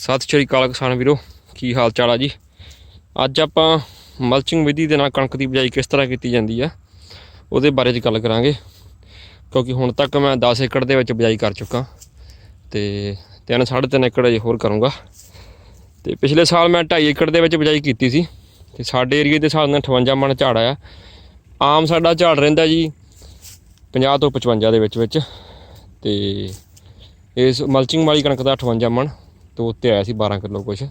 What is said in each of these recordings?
ਸਤਿ ਸ਼੍ਰੀ ਅਕਾਲ ਕਿਸਾਨ ਵੀਰੋ, ਕੀ ਹਾਲ ਚਾਲ ਆ ਜੀ? ਅੱਜ ਆਪਾਂ ਮਲਚਿੰਗ ਵਿਧੀ ਦੇ ਨਾਲ ਕਣਕ ਦੀ ਬਿਜਾਈ ਕਿਸ ਤਰ੍ਹਾਂ ਕੀਤੀ ਜਾਂਦੀ ਆ, ਉਹਦੇ ਬਾਰੇ 'ਚ ਗੱਲ ਕਰਾਂਗੇ। ਕਿਉਂਕਿ ਹੁਣ ਤੱਕ ਮੈਂ 10 ਏਕੜ ਦੇ ਵਿੱਚ ਬਿਜਾਈ ਕਰ ਚੁੱਕਾ, ਤੇ ਤਿੰਨ ਸਾਢੇ ਤਿੰਨ ਏਕੜ ਅਜੇ ਹੋਰ ਕਰੂੰਗਾ। ਤੇ ਪਿਛਲੇ ਸਾਲ ਮੈਂ 2.5 ਏਕੜ ਦੇ ਵਿੱਚ ਬਿਜਾਈ ਕੀਤੀ ਸੀ, ਤੇ ਸਾਡੇ ਏਰੀਏ ਦੇ ਹਿਸਾਬ ਨਾਲ 58 ਮਣ ਝਾੜ ਆਇਆ। ਆਮ ਸਾਡਾ ਝਾੜ ਰਹਿੰਦਾ ਜੀ 50 ਤੋਂ 55 ਦੇ ਵਿੱਚ ਵਿੱਚ, ਤੇ ਇਸ ਮਲਚਿੰਗ ਵਾਲੀ ਕਣਕ ਦਾ 58 ਮਣ। ਤੋਂ ਉੱਤੇ ਆਇਆ ਸੀ 12 ਕਿਲੋ ਕੁਛ।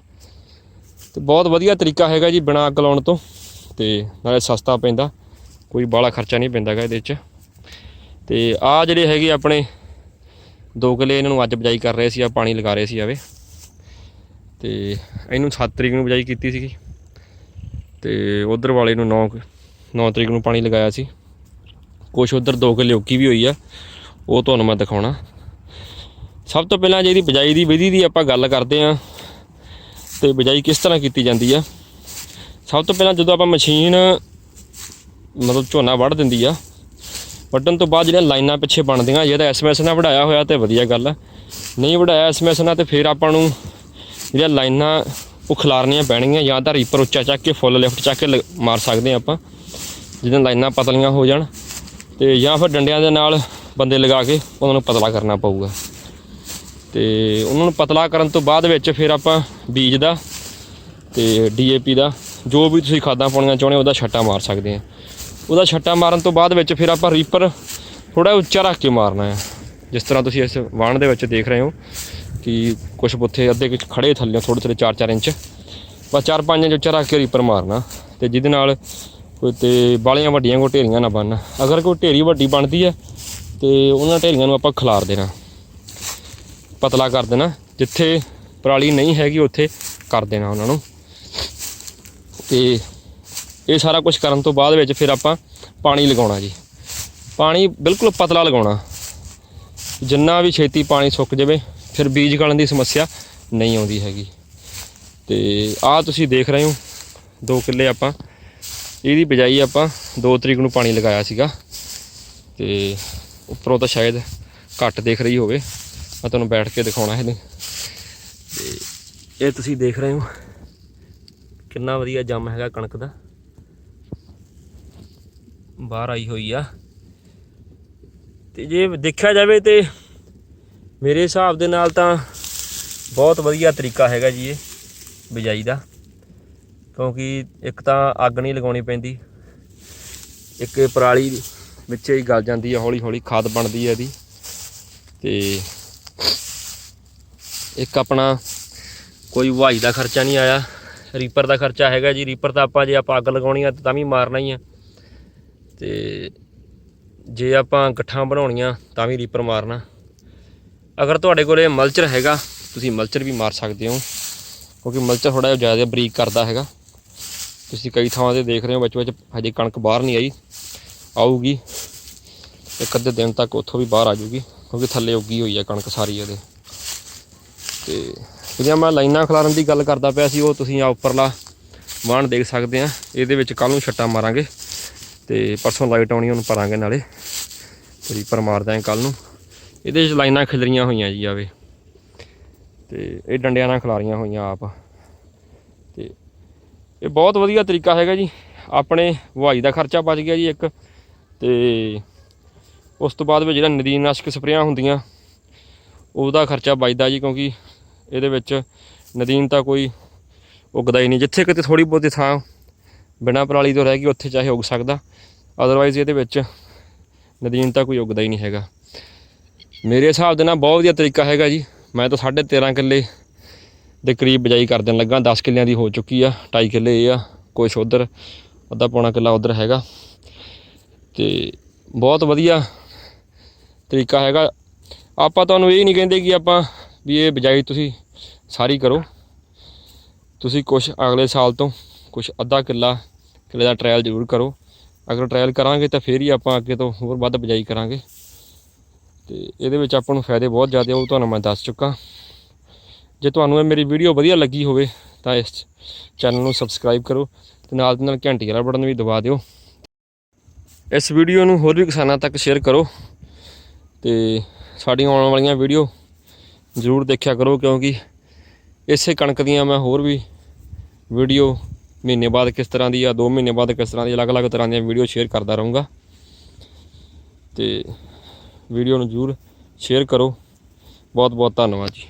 ਤੇ ਬਹੁਤ ਵਧੀਆ ਤਰੀਕਾ ਹੈਗਾ ਜੀ ਬਿਨਾਂ ਅੱਗ ਲਾਉਣ ਤੋਂ। ਤੇ ਨਾਲੇ ਸਸਤਾ ਪੈਂਦਾ, ਕੋਈ ਬਾਹਲਾ ਖਰਚਾ ਨਹੀਂ ਪੈਂਦਾ ਗਾ ਇਹਦੇ ਵਿੱਚ। ਤੇ ਆ ਜਿਹੜੇ ਹੈਗੇ ਆਪਣੇ ਦੋ ਕਿਲੇ ਇਹਨਾਂ ਨੂੰ ਅੱਜ ਬਜਾਈ ਕਰ ਰਹੇ ਸੀ, ਆ ਪਾਣੀ ਲਗਾ ਰਹੇ ਸੀ ਆਵੇ। ਤੇ ਇਹਨੂੰ 7 ਤਰੀਕ ਨੂੰ ਬਜਾਈ ਕੀਤੀ ਸੀਗੀ। ਤੇ ਉਧਰ ਵਾਲੇ ਨੂੰ 9 9 ਤਰੀਕ ਨੂੰ ਪਾਣੀ ਲਗਾਇਆ ਸੀ। ਕੁਛ ਉਧਰ ਦੋ ਕਿਲੇ ਉੱਕੀ ਵੀ ਹੋਈ ਆ, ਉਹ ਤੁਹਾਨੂੰ ਮੈਂ ਦਿਖਾਉਣਾ। ਸਭ ਤੋਂ ਪਹਿਲਾਂ ਜਿਹੜੀ ਬਿਜਾਈ ਦੀ ਵਿਧੀ ਦੀ ਆਪਾਂ ਗੱਲ ਕਰਦੇ ਆਂ ਤੇ ਬਿਜਾਈ ਕਿਸ ਤਰ੍ਹਾਂ ਕੀਤੀ ਜਾਂਦੀ ਆ। ਸਭ ਤੋਂ ਪਹਿਲਾਂ ਜਦੋਂ ਆਪਾਂ ਮਸ਼ੀਨ, ਮਤਲਬ ਝੋਨਾ ਵੱਢ ਦਿੰਦੀ ਆ, ਵੱਢਣ ਤੋਂ ਬਾਅਦ ਜਿਹੜੀਆਂ ਲਾਈਨਾਂ ਪਿੱਛੇ ਬਣਦੀਆਂ ਜੇ ਤਾਂ ਐਸਐਮਐਸ ਨਾਲ ਵਢਾਇਆ ਹੋਇਆ ਤੇ ਵਧੀਆ ਗੱਲ ਆ। ਨਹੀਂ ਵਢਾਇਆ ਐਸਐਮਐਸ ਨਾਲ ਤੇ ਫਿਰ ਆਪਾਂ ਨੂੰ ਜਿਹੜੀਆਂ ਲਾਈਨਾਂ ਉਹ ਖਿਲਾਰਨੀਆਂ ਪੈਣਗੀਆਂ ਜਾਂ ਤਾਂ ਰੀਪਰ ਉੱਚਾ ਚੱਕ ਕੇ, ਫੁੱਲ ਲਿਫਟ ਚੱਕ ਕੇ ਲ- ਮਾਰ ਸਕਦੇ ਆ ਆਪਾਂ ਜਿਹਦੇ ਲਾਈਨਾਂ ਪਤਲੀਆਂ ਹੋ ਜਾਣ ਤੇ ਜਾਂ ਫਿਰ ਡੰਡਿਆਂ ਦੇ ਨਾਲ ਬੰਦੇ ਲਗਾ ਕੇ ਉਹਨਾਂ ਨੂੰ ਪਤਲਾ ਕਰਨਾ ਪਊਗਾ। ਤੇ ਉਹਨਾਂ ਨੂੰ ਪਤਲਾ ਕਰਨ ਤੋਂ ਬਾਅਦ ਵਿੱਚ ਫਿਰ ਆਪਾਂ ਬੀਜ ਦਾ ਤੇ ਡੀਏਪੀ ਦਾ, ਜੋ ਵੀ ਤੁਸੀਂ ਖਾਦਾਂ ਪਾਉਣੀਆਂ ਚਾਹੁੰਦੇ ਹੋ, ਉਹਦਾ ਛੱਟਾ ਮਾਰ ਸਕਦੇ ਆ ਉਹਦਾ ਛੱਟਾ ਮਾਰਨ ਤੋਂ ਬਾਅਦ ਵਿੱਚ ਫਿਰ ਆਪਾਂ ਰੀਪਰ ਥੋੜਾ ਉੱਚਾ ਰੱਖ ਕੇ ਮਾਰਨਾ ਹੈ। ਜਿਸ ਤਰ੍ਹਾਂ ਤੁਸੀਂ ਇਸ ਵਾਣ ਦੇ ਵਿੱਚ ਦੇਖ ਰਹੇ ਹੋ ਕਿ ਕੁਝ ਬੁੱਥੇ ਅੱਧੇ ਕੁਝ ਖੜੇ ਥੱਲੇ ਥੋੜੇ ਥੋੜੇ 4-4 ਇੰਚ। ਬਸ 4-5 ਇੰਚ ਉੱਚਾ ਰੱਖ ਕੇ ਰੀਪਰ ਮਾਰਨਾ। ਤੇ ਜਿਹਦੇ ਨਾਲ ਕੋਈ ਤੇ ਬਾਲੀਆਂ ਵੱਡੀਆਂ ਕੋ ਢੇਰੀਆਂ ਨਾ ਬਣਨ। ਅਗਰ ਕੋਈ ਢੇਰੀ ਵੱਡੀ ਬਣਦੀ ਹੈ, ਤੇ ਉਹਨਾਂ ਢੇਰੀਆਂ ਨੂੰ ਆਪਾਂ ਖਿਲਾਰ ਦੇਣਾ। ਪਤਲਾ ਕਰ ਦੇਣਾ। ਜਿੱਥੇ ਪਰਾਲੀ ਨਹੀਂ ਹੈਗੀ, ਉੱਥੇ ਕਰ ਦੇਣਾ ਉਹਨਾਂ ਨੂੰ। ਤੇ ਇਹ ਸਾਰਾ ਕੁਝ ਕਰਨ ਤੋਂ ਬਾਅਦ ਵਿੱਚ ਫਿਰ ਆਪਾਂ ਪਾਣੀ ਲਗਾਉਣਾ ਜੀ। ਪਾਣੀ ਬਿਲਕੁਲ ਪਤਲਾ ਲਗਾਉਣਾ। ਜਿੰਨਾ ਵੀ ਛੇਤੀ ਪਾਣੀ ਸੁੱਕ ਜਾਵੇ, ਫਿਰ ਬੀਜ ਗਲਣ ਦੀ ਸਮੱਸਿਆ ਨਹੀਂ ਆਉਂਦੀ ਹੈਗੀ। ਤੇ ਆਹ ਤੁਸੀਂ ਦੇਖ ਰਹੇ ਹੋ 2 ਕਿੱਲੇ ਆਪਾਂ, ਇਹਦੀ ਬਜਾਈ ਆਪਾਂ 2 ਤਰੀਕ ਨੂੰ ਪਾਣੀ ਲਗਾਇਆ ਸੀਗਾ। ਤੇ ਉੱਪਰੋਂ ਤਾਂ ਸ਼ਾਇਦ ਘੱਟ ਦੇਖ ਰਹੀ ਹੋਵੇ। ਮੈਂ ਤੁਹਾਨੂੰ ਬੈਠ ਕੇ ਦਿਖਾਉਣਾ ਹੈ ਤੇ ਇਹ ਤੁਸੀਂ ਦੇਖ ਰਹੇ ਹੋ ਕਿੰਨਾ ਵਧੀਆ ਜੰਮ ਹੈਗਾ ਕਣਕ ਦਾ। ਬਾਹਰ ਆਈ ਹੋਈ ਆ। ਤੇ ਜੇ ਦੇਖਿਆ ਜਾਵੇ ਤੇ ਮੇਰੇ ਹਿਸਾਬ ਦੇ ਨਾਲ ਤਾਂ ਬਹੁਤ ਵਧੀਆ ਤਰੀਕਾ ਹੈਗਾ ਜੀ ਇਹ ਬਿਜਾਈ ਦਾ। ਕਿਉਂਕਿ ਇੱਕ ਤਾਂ ਅੱਗ ਨਹੀਂ ਲਗਾਉਣੀ ਪੈਂਦੀ। ਇੱਕ ਪਰਾਲੀ ਵਿੱਚ ਹੀ ਗਲ ਜਾਂਦੀ ਹੈ ਹੌਲੀ ਹੌਲੀ ਖਾਦ ਬਣਦੀ ਹੈ ਇਹਦੀ। ਤੇ ਇੱਕ ਆਪਣਾ ਕੋਈ ਵਾਈ ਦਾ ਖਰਚਾ ਨਹੀਂ ਆਇਆ, ਰੀਪਰ ਦਾ ਖਰਚਾ ਹੈਗਾ ਜੀ, ਰੀਪਰ ਤਾਂ ਆਪਾਂ ਜੇ ਆਪਾਂ ਅੱਗ ਲਗਾਉਣੀ ਆ ਤਾਂ ਵੀ ਮਾਰਨਾ ਹੀ ਆ। ਤੇ ਜੇ ਆਪਾਂ ਗੱਠਾਂ ਬਣਾਉਣੀਆਂ ਤਾਂ ਵੀ ਰੀਪਰ ਮਾਰਨਾ। ਅਗਰ ਤੁਹਾਡੇ ਕੋਲੇ ਮਲਚਰ ਹੈਗਾ, ਤੁਸੀਂ ਮਲਚਰ ਵੀ ਮਾਰ ਸਕਦੇ ਹੋ, ਕਿਉਂਕਿ ਮਲਚਰ ਥੋੜਾ ਜਿਹਾ ਜ਼ਿਆਦਾ ਬਰੀਕ ਕਰਦਾ ਹੈਗਾ। ਤੁਸੀਂ ਕਈ ਥਾਵਾਂ ਤੇ ਦੇਖ ਰਹੇ ਹੋ, ਵਿੱਚ ਵਿੱਚ ਹਜੇ ਕਣਕ ਬਾਹਰ ਨਹੀਂ ਆਈ, ਆਊਗੀ। ਇੱਕ ਅੱਧੇ ਦਿਨ ਤੱਕ ਉੱਥੋਂ ਵੀ ਬਾਹਰ ਆ ਜਾਊਗੀ, ਕਿਉਂਕਿ ਥੱਲੇ ਉੱਗੀ ਹੋਈ ਹੈ ਕਣਕ ਸਾਰੀ ਇਹਦੇ ਤੇ ਜਿਹੜੀਆਂ ਮੈਂ ਲਾਈਨਾਂ ਖਲਾਰਨ ਦੀ ਗੱਲ ਕਰਦਾ ਪਿਆ ਸੀ, ਉਹ ਤੁਸੀਂ ਆ ਉੱਪਰਲਾ ਵਾਹਣ ਦੇਖ ਸਕਦੇ ਆ। ਇਹਦੇ ਵਿੱਚ ਕੱਲ ਨੂੰ ਛੱਟਾ ਮਾਰਾਂਗੇ ਤੇ ਪਰਸੋਂ ਲਾਈਟ ਆਉਣੀ, ਉਹਨੂੰ ਭਰਾਂਗੇ ਨਾਲੇ। ਰੀਪਰ ਮਾਰਦਾ ਹਾਂ ਕੱਲ ਨੂੰ। ਇਹਦੇ ਵਿੱਚ ਲਾਈਨਾਂ ਖਿਲਰੀਆਂ ਹੋਈਆਂ ਜੀ ਆਵੇ। ਤੇ ਇਹ ਡੰਡਿਆਂ ਨਾਲ ਖਿਲਾਰੀਆਂ ਹੋਈਆਂ ਆਪ। ਤੇ ਇਹ ਬਹੁਤ ਵਧੀਆ ਤਰੀਕਾ ਹੈਗਾ ਜੀ। ਆਪਣੇ ਵਹਾਈ ਦਾ ਖਰਚਾ ਬਚ ਗਿਆ ਜੀ ਇੱਕ। ਤੇ ਉਸ ਤੋਂ ਬਾਅਦ ਵਿੱਚ ਜਿਹੜਾ ਨਦੀਨਨਾਸ਼ਕ ਸਪਰੇਆਂ ਹੁੰਦੀਆਂ, ਉਹਦਾ ਖਰਚਾ ਬਚਦਾ ਜੀ ਕਿਉਂਕਿ ਇਹਦੇ ਵਿੱਚ ਨਦੀਨ ਤਾਂ ਕੋਈ ਉਗਦਾ ਹੀ ਨਹੀਂ। ਜਿੱਥੇ ਕਿਤੇ ਥੋੜੀ ਬਹੁਤੀ ਥਾਂ ਬਿਨਾਂ ਪਰਾਲੀ ਤੋਂ ਰਹਿ ਗਈ, ਉੱਥੇ ਚਾਹੇ ਉਗ ਸਕਦਾ। ਅਦਰਵਾਈਜ਼ ਇਹਦੇ ਵਿੱਚ ਨਦੀਨ ਤਾਂ ਕੋਈ ਉਗਦਾ ਹੀ ਨਹੀਂ ਹੈਗਾ। ਮੇਰੇ ਹਿਸਾਬ ਦੇ ਨਾਲ ਬਹੁਤ ਵਧੀਆ ਤਰੀਕਾ ਹੈਗਾ ਜੀ। ਮੈਂ ਤਾਂ 13.5 ਕਿੱਲੇ ਦੇ ਕਰੀਬ ਬਿਜਾਈ ਕਰ ਦੇਣ ਲੱਗਾ। 10 ਕਿੱਲਿਆਂ ਦੀ ਹੋ ਚੁੱਕੀ ਆ 2.5 ਕਿੱਲੇ ਇਹ ਆ ਕੁਛ ਉਧਰ ਅੱਧਾ ਪੌਣਾ ਕਿੱਲਾ ਉਧਰ ਹੈਗਾ। ਤੇ ਬਹੁਤ ਵਧੀਆ ਤਰੀਕਾ ਹੈਗਾ। ਆਪਾਂ ਤੁਹਾਨੂੰ ਇਹ ਨਹੀਂ ਕਹਿੰਦੇ ਕਿ ਆਪਾਂ ਵੀ ਇਹ ਬਿਜਾਈ ਤੁਸੀਂ ਸਾਰੀ ਕਰੋ। ਤੁਸੀਂ ਕੁਝ ਅਗਲੇ ਸਾਲ ਤੋਂ ਕੁਝ ਅੱਧਾ ਕਿੱਲਾ, ਕਿੱਲੇ ਦਾ ਟ੍ਰਾਇਲ ਜ਼ਰੂਰ ਕਰੋ। ਅਗਰ ਟ੍ਰਾਇਲ ਕਰਾਂਗੇ ਤਾਂ ਫੇਰ ਹੀ ਆਪਾਂ ਅੱਗੇ ਤੋਂ ਹੋਰ ਵੱਧ ਬਿਜਾਈ ਕਰਾਂਗੇ। ਤੇ ਇਹਦੇ ਵਿੱਚ ਆਪਾਂ ਨੂੰ ਫਾਇਦੇ ਬਹੁਤ ਜ਼ਿਆਦਾ ਉਹ ਤੁਹਾਨੂੰ ਮੈਂ ਦੱਸ ਚੁੱਕਾ। ਜੇ ਤੁਹਾਨੂੰ ਇਹ ਮੇਰੀ ਵੀਡੀਓ ਵਧੀਆ ਲੱਗੀ ਹੋਵੇ, ਤਾਂ ਇਸ ਚੈਨਲ ਨੂੰ ਸਬਸਕ੍ਰਾਈਬ ਕਰੋ ਤੇ ਨਾਲ ਦੀ ਨਾਲ ਘੰਟੀ ਵਾਲਾ ਬਟਨ ਵੀ ਦਬਾ ਦਿਓ। ਇਸ ਵੀਡੀਓ ਨੂੰ ਹੋਰ ਵੀ ਕਿਸਾਨਾਂ ਤੱਕ ਸ਼ੇਅਰ ਕਰੋ। ਤੇ ਸਾਡੀਆਂ ਆਉਣ ਵਾਲੀਆਂ ਵੀਡੀਓ ਜ਼ਰੂਰ ਦੇਖਿਆ ਕਰੋ ਕਿਉਂਕਿ ਇਸੇ ਕਣਕ ਦੀਆਂ ਮੈਂ ਹੋਰ ਵੀ ਵੀਡੀਓ ਮਹੀਨੇ ਬਾਅਦ ਕਿਸ ਤਰ੍ਹਾਂ ਦੀ ਆ 2 ਮਹੀਨੇ ਬਾਅਦ ਕਿਸ ਤਰ੍ਹਾਂ ਦੀ ਅਲੱਗ-ਅਲੱਗ ਤਰ੍ਹਾਂ ਦੀਆਂ ਵੀਡੀਓ ਸ਼ੇਅਰ ਕਰਦਾ ਰਹੂੰਗਾ। ਤੇ ਵੀਡੀਓ ਨੂੰ ਜ਼ਰੂਰ ਸ਼ੇਅਰ ਕਰੋ। ਬਹੁਤ ਬਹੁਤ ਧੰਨਵਾਦ ਜੀ।